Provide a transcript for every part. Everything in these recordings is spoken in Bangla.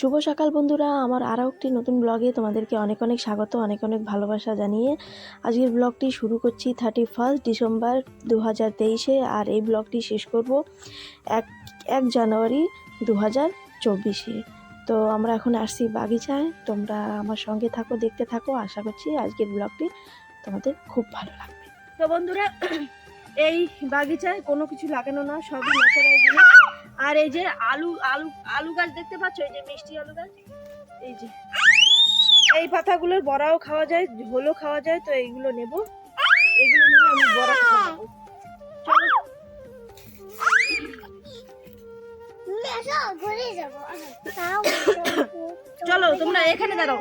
শুভ সকাল বন্ধুরা। আমার আরও একটি নতুন ব্লগে তোমাদেরকে অনেক অনেক স্বাগত, অনেক অনেক ভালোবাসা জানিয়ে আজকের ব্লগটি শুরু করছি থার্টি ফার্স্ট ডিসেম্বর দু হাজার তেইশে আর এই ব্লগটি শেষ করব এক এক জানুয়ারি দু হাজার চব্বিশে। তো আমরা এখন আসছি বাগিচায়। তোমরা আমার সঙ্গে থাকো, দেখতে থাকো। আশা করছি আজকের ব্লগটি তোমাদের খুব ভালো লাগবে। তো বন্ধুরা এই বাগিচায় কোনো কিছু লাগানো না সবই ন্যাচারাল জিনিস আর এই যে আলু আলু আলু গাছ দেখতে পাচ্ছ? এই যে মিষ্টি আলু গাছ। এই যে। এই পাতাগুলোর বড়াও খাওয়া যায় ঝোলও খাওয়া যায় তো এইগুলো নেব। এগুলো নিয়ে আমি বড়া খাব। চলো। চলো তোমরা এখানে দাঁড়াও।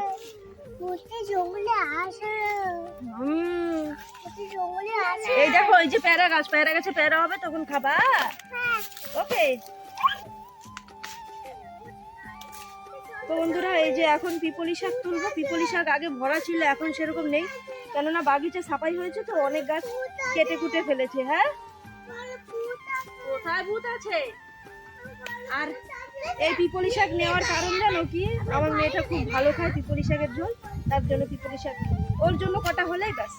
এই দেখো, এই যে প্যারা গাছ, প্যারা গাছে প্যারা হবে, তখন খাবা। ওকে। তো বন্ধুরা, এই যে এখন পিপলি শাক তুলবো। পিপলি শাক আগে ভরা ছিল, এখন সেরকম নেই। কেননা বাগিচা সাফাই হয়েছে তো, অনেক গাছ কেটে কুটে ফেলেছে হ্যাঁ? কোথায় ভূত আছে? আর এই পিপলি শাক নেওয়ার কারণ জানো কি? আমার মেয়েটা খুব ভালো খায় পিপলি শাকের ঝোল। তার জন্য পিপলি শাক ওর জন্য কটা হলেই ব্যাস।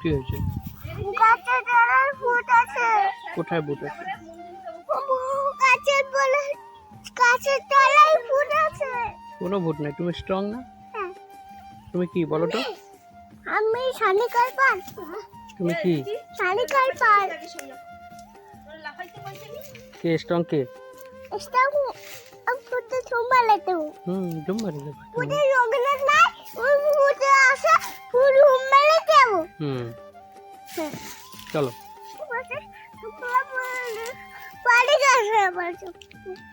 কি হয়েছে? গাছের তলায় ফুট আছে কোথায় বুট আছে? গাছের বলে গাছের তলায় ফুট আছে কোনো ভূত নাই। তুমি স্ট্রং না? হ্যাঁ। তুমি কি বলো তো? আমি শালিকার পাল তুমি কি শালিকার পাল কে স্ট্রং কে এটা ফুটে চুম্বালে তো হুম জুম্মারি যাবে ফুটে রঙিন নাই ওই ফুটে আসে ফুল হুম্বালে দেব হুম চলো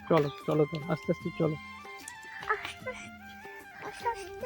চলো চলো তো আস্তে আস্তে চলো আস্তে আস্তে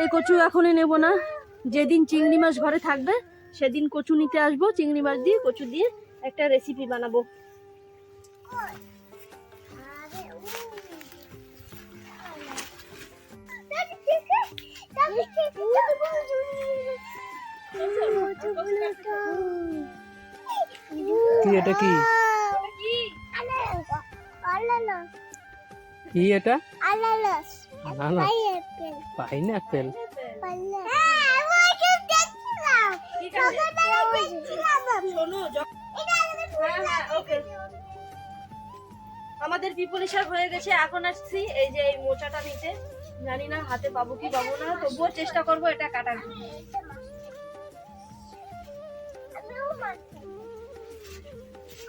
এই কচু এখনই নেব না। যেদিন চিংড়ি মাছ ঘরে থাকবে সেদিন কচু নিতে আসব। চিংড়ি মাছ দিয়ে কচু দিয়ে একটা রেসিপি বানাবো। কি এটা কি? কি? এটা? আনারস না না। হ্যাঁ আমাদের পিপলি শাক হয়ে গেছে এখন আসছি। এই যে এই মোচাটা নিতে। জানি না হাতে পাবো কি পাবো না তবুও চেষ্টা করব এটা কাটার।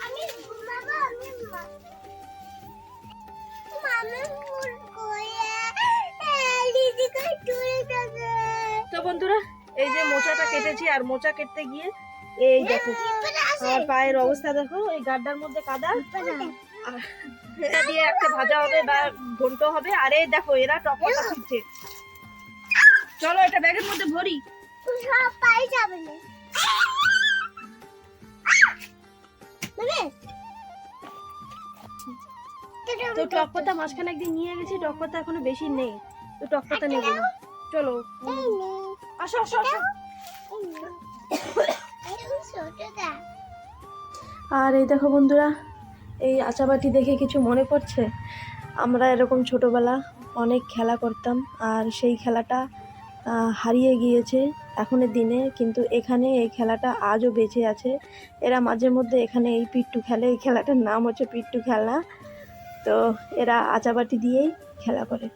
আমি এই যে মোচাটা কেটেছি, আর মোচা কেটতে গিয়ে এই দেখো আমার পায়ের অবস্থা দেখো, এই গাড্ডার মধ্যে কাদা। এটা দিয়ে একটা ভাজা হবে বা ঘন্ট হবে, আর এই দেখো, এরা টপটা শিখছে চলো, এটা ব্যাগের মধ্যে ভরি। সব পাই যাবে না মানে তো টক পাতা মাঝখানে একদিন নিয়ে গেছি, টক পাতা এখনও বেশি নেই, তো টক পাতা নেব না। চলো। আসো আর এই দেখো বন্ধুরা, এই আচাবাটি দেখে কিছু মনে পড়ছে? আমরা এরকম ছোটোবেলা অনেক খেলা করতাম, আর সেই খেলাটা হারিয়ে গিয়েছে এখনের দিনে, কিন্তু এখানে এই খেলাটা আজও বেঁচে আছে। এরা মাঝে মধ্যে এখানে এই পিট্টু খেলে, এই খেলাটার নাম হচ্ছে পিট্টু খেলা তো এরা আচাবাটি দিয়েই খেলা করে।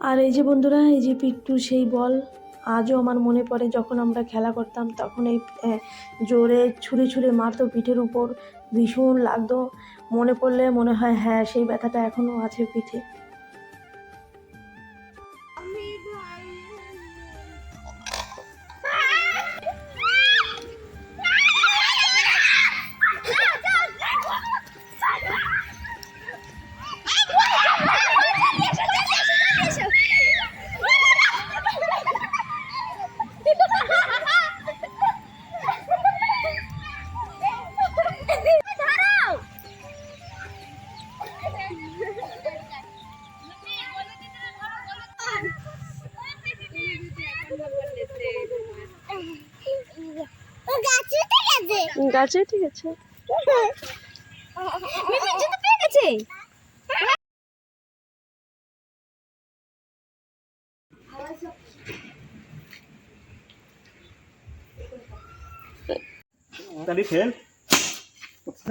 আর এই যে বন্ধুরা, এই যে পিট্টু সেই বল, আজও আমার মনে পড়ে যখন আমরা খেলা করতাম, তখন এই জোরে ছুরি ছুরি মারতো পিঠের উপর, ভীষণ লাগতো। মনে পড়লে মনে হয় হ্যাঁ সেই ব্যথাটা এখনও আছে পিঠে। গেছে গাছে ঠিক আছে। পেয়ে গেছে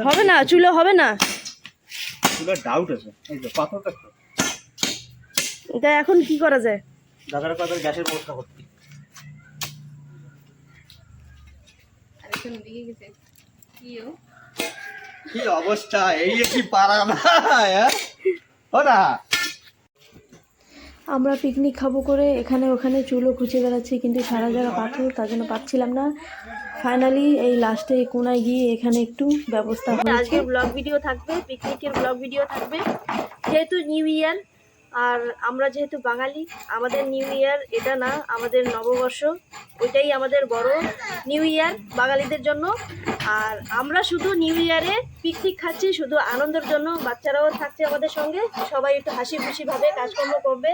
হবে না চুলো হবে না। ডাউট আছে। এই তো পাথরটা এটা এখন কি করা যায়? দাদার কথা গ্যাসের ব্যবস্থা করতে কি অবস্থা? এই কি পারা না? ও না আমরা পিকনিক খাব করে এখানে ওখানে চুলো খুঁজে বেড়াচ্ছি কিন্তু সারা জায়গা পাথর তার জন্য পাচ্ছিলাম না। ফাইনালি এই লাস্টে কোনায় গিয়ে এখানে একটু ব্যবস্থা আজকের ব্লগ ভিডিও থাকবে পিকনিকের ব্লগ ভিডিও থাকবে। যেহেতু নিউ ইয়ার আর আমরা যেহেতু বাঙালি আমাদের নিউ ইয়ার এটা না আমাদের নববর্ষ ওইটাই আমাদের বড় নিউ ইয়ার বাঙালিদের জন্য। আর আমরা শুধু নিউ ইয়ারে পিকনিক খাচ্ছি শুধু আনন্দের জন্য। বাচ্চারাও থাকছে আমাদের সঙ্গে সবাই একটু হাসি খুশিভাবে কাজকর্ম করবে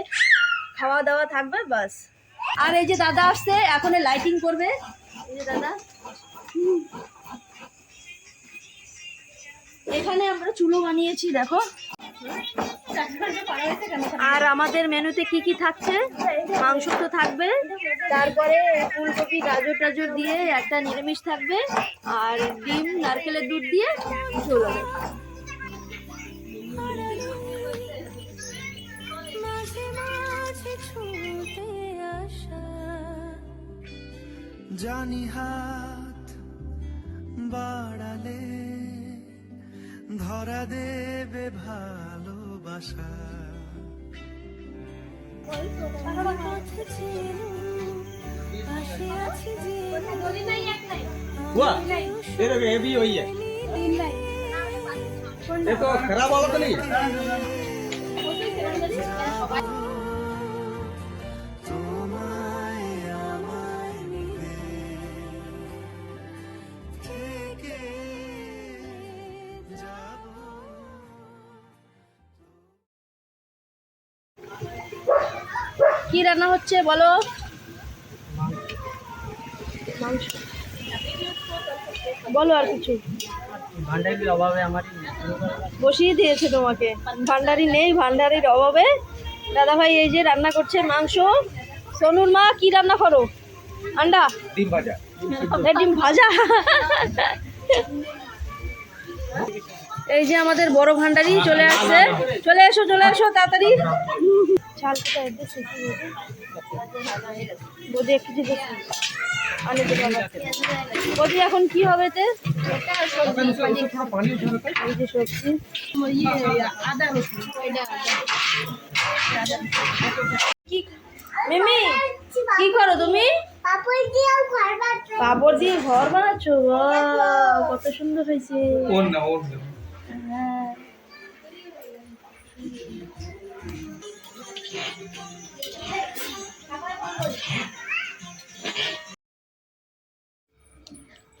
খাওয়া দাওয়া থাকবে বাস। আর এই যে দাদা আসছে এখন লাইটিং করবে। এই যে দাদা। এখানে আমরা চুলো বানিয়েছি, দেখো। আর আমাদের মেনুতে কি কি থাকছে? মাংস তো থাকবে। তারপরে ফুলকপি, গাজর টাজর দিয়ে একটা নিরামিষ থাকবে। আর ডিম, নারকেলের দুধ দিয়ে হবে। জানি হাত বাড়ালে ধরা দেবে ভালোবাসা हुआ तेरे में भी वही है ये तो खराब वाला तो नहीं রান্না হচ্ছে বলো। বলো আর কিছু। ভান্ডারির অভাবে আমার বসিয়ে দিয়েছে তোমাকে। ভান্ডারি নেই ভান্ডারির অভাবে। দাদা ভাই এই যে রান্না করছে মাংস। সোনুর মা কি রান্না করো? আন্ডা? ডিম ভাজা। ডিম ভাজা? এই যে আমাদের বড় ভান্ডারি চলে আসছে। চলে এসো চলে এসো তাড়াতাড়ি। বৌদি, এখন কি হবে সবজি। কি? করো তুমি? পাপড় দিয়ে ঘর বানাচ্ছো? কত সুন্দর হয়েছে।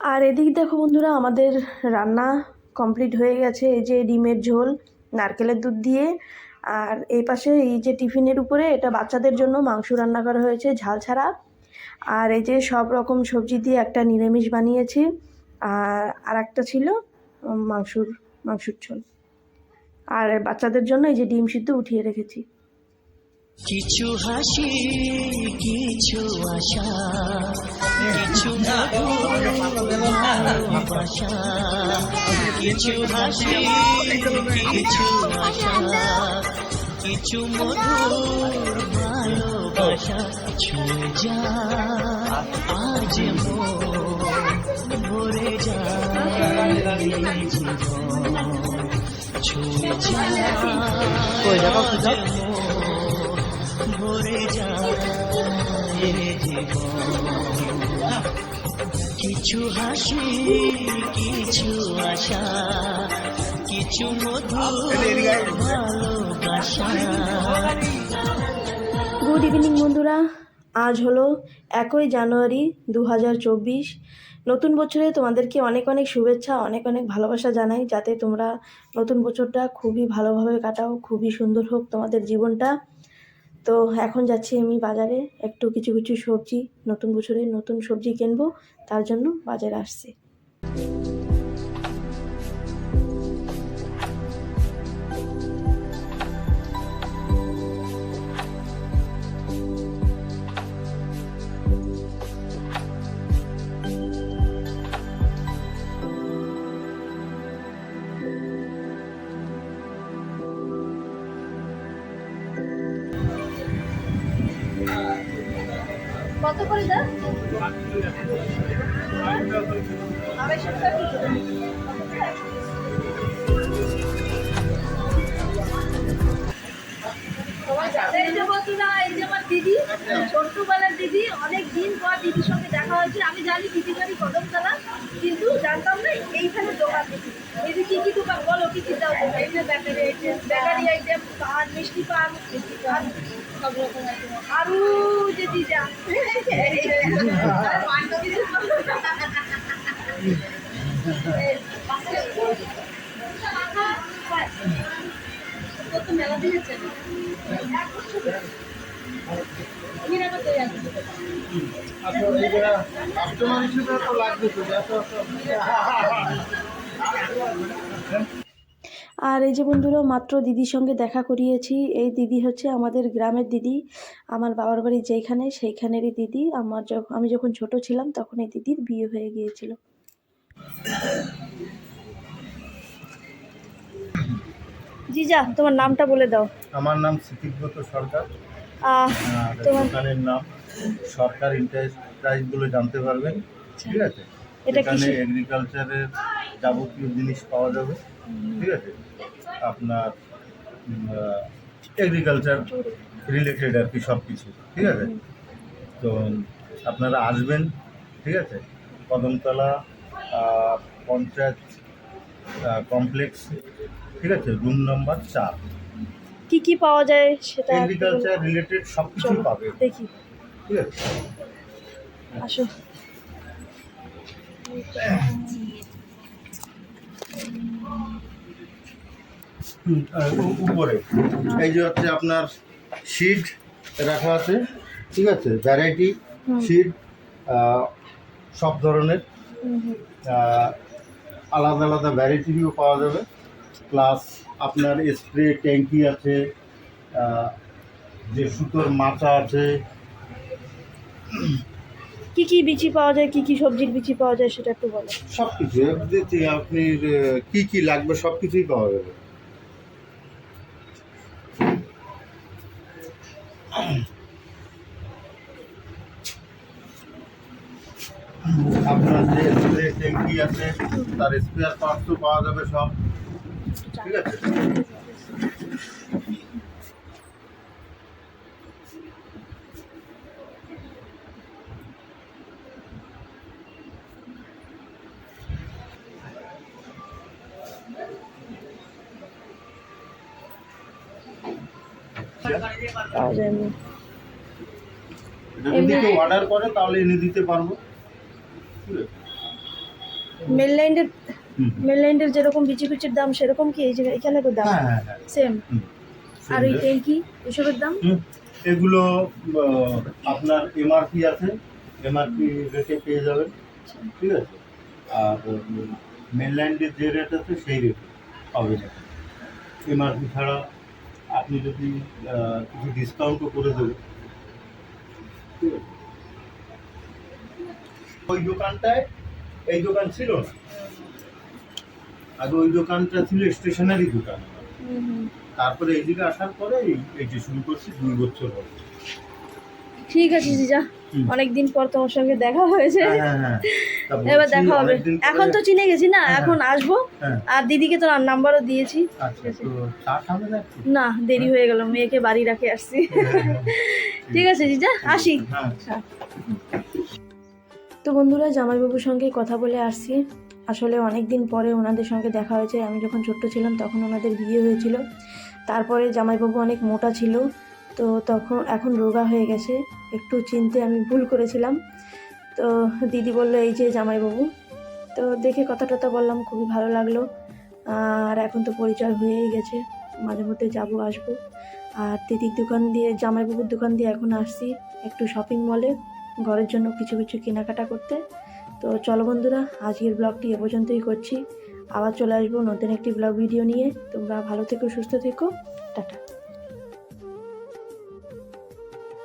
আর এদিক দেখো বন্ধুরা, আমাদের রান্না কমপ্লিট হয়ে গেছে। এই যে ডিমের ঝোল, নারকেলের দুধ দিয়ে। আর এই পাশে এই যে টিফিনের উপরে, এটা বাচ্চাদের জন্য মাংস রান্না করা হয়েছে ঝাল ছাড়া। আর এই যে সব রকম সবজি দিয়ে একটা নিরামিষ বানিয়েছি। আর আর একটা ছিল মাংসুর মাংসুর ঝোল। আর বাচ্চাদের জন্য এই যে ডিম সিদ্ধ উঠিয়ে রেখেছি। কিছু হাসি কিছু আশা কিছু ভালোবাসা কিছু হাসি কিছু আশা কিছু মধুর ভালোবাসা ছুঁয়ে যা আজ ভরে যা জীবন ছুঁয়ে যা ভরে যা এই জীবন। কিছু হাসি, কিছু আশা, কিছু গুড ইভিনিং বন্ধুরা। আজ হলো একই জানুয়ারি দু হাজার চব্বিশ। নতুন বছরে তোমাদেরকে অনেক অনেক শুভেচ্ছা, অনেক অনেক ভালোবাসা জানাই, যাতে তোমরা নতুন বছরটা খুবই ভালোভাবে কাটাও, খুবই সুন্দর হোক তোমাদের জীবনটা। তো এখন যাচ্ছি আমি বাজারে একটু কিছু কিছু সবজি, নতুন বছরে নতুন সবজি কিনবো, তার জন্য বাজারে আসছি। করে আমার দিদি ছোট্টবেলার দিদি অনেক দিন পর দিদির সঙ্গে দেখা হয়েছে। আমি জানি দিদির বাড়ি কদমতলা, কিন্তু জানতাম না এইখানে দোকান দিদি। দিদি কি কি দোকান? বলো, কি কি দাও? আইটেম বেকারি আইটেম পান, মিষ্টি পান মিষ্টি পান। সব রকম আরু যে দিদা কত মেলা দিয়েছে আর এই যে বন্ধুরা মাত্র দিদির সঙ্গে দেখা করিয়েছি। এই দিদি হচ্ছে আমাদের গ্রামের দিদি। আমার বাবার বাড়ি যেখানে সেইখানেরই দিদি। আমার যখন আমি যখন ছোট ছিলাম তখন এই দিদির বিয়ে হয়ে গিয়েছিল। জিজা তোমার নামটা বলে দাও। আমার নাম স্মৃতিব্রত সরকার। তোমার নাম সরকার এন্টারপ্রাইজ বলে জানতে পারবেন। ঠিক আছে? এটা এখানে এগ্রিকালচারের যাবতীয় জিনিস পাওয়া যাবে। ঠিক আছে? আপনার এগ্রিকালচার রিলেটেড আর কি সব কিছু ঠিক আছে? তো আপনারা আসবেন ঠিক আছে? কদমতলা পঞ্চায়েত কমপ্লেক্স ঠিক আছে? রুম নাম্বার চার। কি কি পাওয়া যায় সেটা এগ্রিকালচার রিলেটেড সব কিছু পাবে। দেখি। ঠিক আছে? আসো। উপরে। এই যে হচ্ছে আপনার শিট রাখা আছে ঠিক আছে? ভ্যারাইটি শিট সব ধরনের। আলাদা আলাদা ভ্যারাইটিরও পাওয়া যাবে। প্লাস আপনার স্প্রে ট্যাঙ্কি আছে যে সুতোর মাচা আছে। কি কি বিচি পাওয়া যায়, কি কি সবজির বিচি পাওয়া যায় সেটা একটু বলো। সব কিছু আপনি কি কি লাগবে সব কিছুই পাওয়া যাবে। আপনার যে স্প্রে ট্যাঙ্কি আছে, তার স্পেয়ার পার্টসও পাওয়া যাবে সব। ঠিক আছে? পাওয়া যায় না যদি কেউ অর্ডার করে তাহলে এনে দিতে পারব। মেনল্যান্ডের হুম। যেরকম বিচি বিচির দাম সেরকম কি এই যে এখানে তো দাম? হ্যাঁ হ্যাঁ হ্যাঁ। সেম আর ওই ট্যাঙ্কি এসবের দাম? এগুলো আপনার এমআরপি আছে। এমআরপি রেটে পেয়ে যাবেন। ঠিক আছে? আর মেনল্যান্ডের যে রেট আছে সেই রেটে পাবেন। এমআরপি ছাড়া আপনি যদি কিছু ডিসকাউন্টও করে দেবেন ওই দোকানটায় এই দোকান ছিল না। আগে ওই দোকানটা ছিল স্টেশনারি দোকান। তারপরে এইদিকে আসার পরে এই যে শুরু করছি দুই বছর হলো ঠিক আছে জিজা। অনেকদিন পর তোমার সঙ্গে দেখা হয়েছে। হ্যাঁ হ্যাঁ হ্যাঁ। এবার দেখা হবে। এখন তো চিনে গেছি না। এখন আসব। আর দিদিকে তো নাম্বারও দিয়েছি। আচ্ছা তো না দেরি হয়ে। গেল মেয়েকে বাড়ি রাখে আসছি। ঠিক আছে জিজা আসি। হ্যাঁ। তো বন্ধুরা জামাইবাবুর সঙ্গে কথা বলে আসছি। আসলে অনেক দিন পরে ওনাদের সঙ্গে দেখা হয়েছে। আমি যখন ছোট্ট ছিলাম তখন ওনাদের বিয়ে হয়েছিল। তারপরে জামাইবাবু অনেক মোটা ছিল। তো তখন এখন রোগা হয়ে গেছে। একটু চিনতে আমি ভুল করেছিলাম। তো দিদি বলল, এই যে জামাইবাবু। তো দেখে কথা টথা বললাম, খুবই ভালো লাগল। আর এখন তো পরিচয় হয়েই গেছে। মাঝে মধ্যে যাব, আসব। আর দিদির দোকান দিয়ে, জামাইবাবুর দোকান দিয়ে এখন আসছি একটু শপিং মলে ঘরের জন্য কিছু কিছু কেনাকাটা করতে। তো চলো বন্ধুরা, আজকের ব্লগটি এ পর্যন্তই করছি। আবার চলে আসব নতুন একটি ব্লগ ভিডিও নিয়ে। তোমরা ভালো থেকো, সুস্থ থেকো। টাটা।